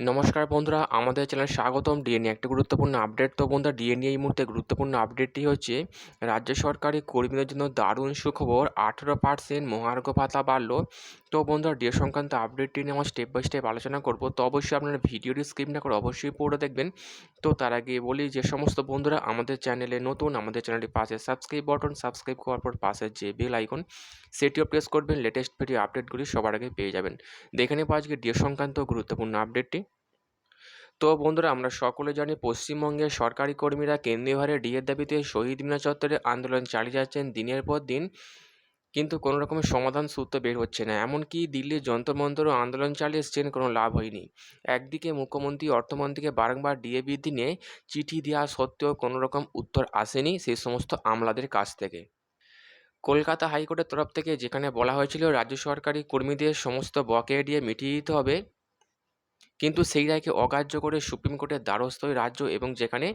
নমস্কার বন্ধুরা, আমাদের চ্যানেল স্বাগতম ডিএনএ। একটা গুরুত্বপূর্ণ আপডেট। তো বন্ধুরা, ডিএনএ এই মুহূর্তে গুরুত্বপূর্ণ আপডেটটি হচ্ছে, রাজ্য সরকারি কর্মীদের জন্য দারুণ সুখবর, আঠেরো পার্সেন্ট মহার্ঘ ভাতা বাড়লো। তো বন্ধুরা ডিএ সংক্রান্ত আপডেটটি নিয়ে আমার স্টেপ বাই স্টেপ আলোচনা করব। তো অবশ্যই আপনারা ভিডিওটি স্কিপ না করে অবশ্যই পড়ে দেখবেন। তো তার আগে বলি যে, সমস্ত বন্ধুরা, আমাদের চ্যানেলে নতুন, আমাদের চ্যানেলটি পাশে সাবস্ক্রাইব বটন সাবস্ক্রাইব করার পর পাশে যে বেল আইকন সেটিও প্রেস করবেন। লেটেস্ট ভিডিও আপডেটগুলি সবার আগে পেয়ে যাবেন। দেখে নেব আজকে ডিএ সংক্রান্ত গুরুত্বপূর্ণ আপডেটটি তো বন্ধুরা, আমরা সকলে জানি পশ্চিমবঙ্গের সরকারি কর্মীরা কেন্দ্রীয় হারে ডিএর দাবিতে শহীদ মিনার চত্বরে আন্দোলন চালিয়ে যাচ্ছেন দিনের পর দিন। কিন্তু কোনো রকমের সমাধান সূত্র বের হচ্ছে না। এমনকি দিল্লির যন্ত্র মন্ত্রও আন্দোলন চালিয়ে এসছেন, কোনো লাভ হয়নি। একদিকে মুখ্যমন্ত্রী, অর্থমন্ত্রীকে বারংবার ডিএ বৃদ্ধি নিয়ে চিঠি দেওয়া সত্ত্বেও কোনো রকম উত্তর আসেনি সেই সমস্ত আমলাদের কাছ থেকে। কলকাতা হাইকোর্টের তরফ থেকে যেখানে বলা হয়েছিল, রাজ্য সরকারি কর্মীদের সমস্ত বকেয়া দিয়ে মিটিয়ে দিতে হবে কিন্তু সেই রায়কে অগ্রাহ্য করে সুপ্রিম কোর্টের দ্বারস্থ রাজ্য এবং যেখানে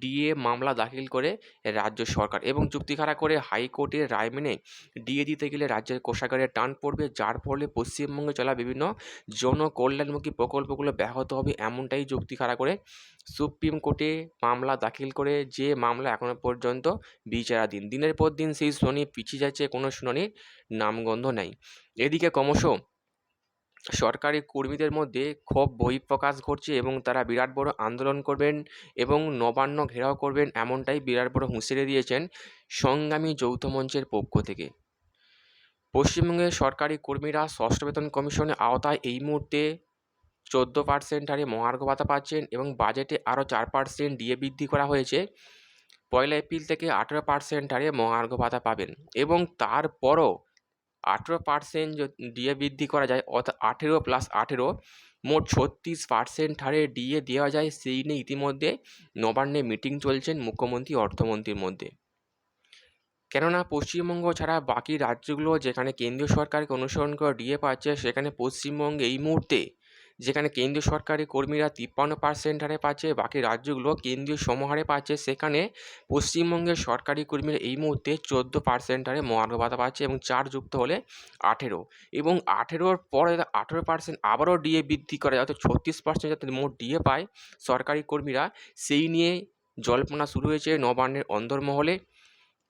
ডিএ মামলা দাখিল করে রাজ্য সরকার এবং চুক্তি খাড়া করে হাইকোর্টের রায় মেনে ডিএ দিতে গেলে রাজ্যের কোষাগারে টান পড়বে, যার ফলে পশ্চিমবঙ্গে চলা বিভিন্ন জনকল্যাণমুখী প্রকল্পগুলো ব্যাহত হবে এমনটাই যুক্তি খাড়া করে সুপ্রিম কোর্টে মামলা দাখিল করে যে মামলা এখনও পর্যন্ত বিচারাধীন। দিনের পর দিন সেই শুনানি পিছিয়ে যাচ্ছে, কোনো শুনানির নামগন্ধ নাই। এদিকে ক্রমশ সরকারি কর্মীদের মধ্যে ক্ষোভ, বহিঃপ্রকাশ ঘটছে এবং তারা বিরাট বড় আন্দোলন করবেন এবং নবান্ন ঘেরাও করবেন এমনটাই বিরাট বড় হুঁশিয়ারি দিয়েছেন সংগ্রামী যৌথ মঞ্চের পক্ষ থেকে। পশ্চিমবঙ্গের সরকারি কর্মীরা ষষ্ঠ বেতন কমিশনের আওতায় এই মুহূর্তে চোদ্দ পার্সেন্ট হারে মহার্ঘ ভাতা পাচ্ছেন এবং বাজেটে আরও চার পার্সেন্ট দিয়ে বৃদ্ধি করা হয়েছে। পয়লা এপ্রিল থেকে আঠেরো পার্সেন্ট হারে মহার্ঘ ভাতা পাবেন এবং তারপরও আঠেরো পার্সেন্ট ডিএ বৃদ্ধি করা যায়, অর্থাৎ আঠেরো প্লাস আঠেরো, মোট ছত্রিশ পার্সেন্ট হারে ডিএ দেওয়া যায়। সেই নিয়ে ইতিমধ্যে নবান্নে মিটিং চলছেন মুখ্যমন্ত্রী, অর্থমন্ত্রীর মধ্যে। কেননা পশ্চিমবঙ্গ ছাড়া বাকি রাজ্যগুলো যেখানে কেন্দ্রীয় সরকারকে অনুসরণ করে ডিএ পাচ্ছে, সেখানে পশ্চিমবঙ্গে এই মুহূর্তে যেখানে কেন্দ্রীয় সরকারি কর্মীরা তিপ্পান্ন পার্সেন্ট হারে পাচ্ছে, বাকি রাজ্যগুলো কেন্দ্রীয় সমহারে পাচ্ছে। সেখানে পশ্চিমবঙ্গের সরকারি কর্মীরা এই মুহূর্তে চোদ্দ পার্সেন্ট হারে মহার্ঘ ভাতা পাচ্ছে এবং চার যুক্ত হলে আঠেরো। এবং আঠেরোর পরে আঠেরো পার্সেন্ট আবারও ডিএ বৃদ্ধি করে যাতে ছত্রিশ পার্সেন্ট যাতে মোট ডিএ পায় সরকারি কর্মীরা, সেই নিয়ে জল্পনা শুরু হয়েছে নবান্নের অন্দরমহলে।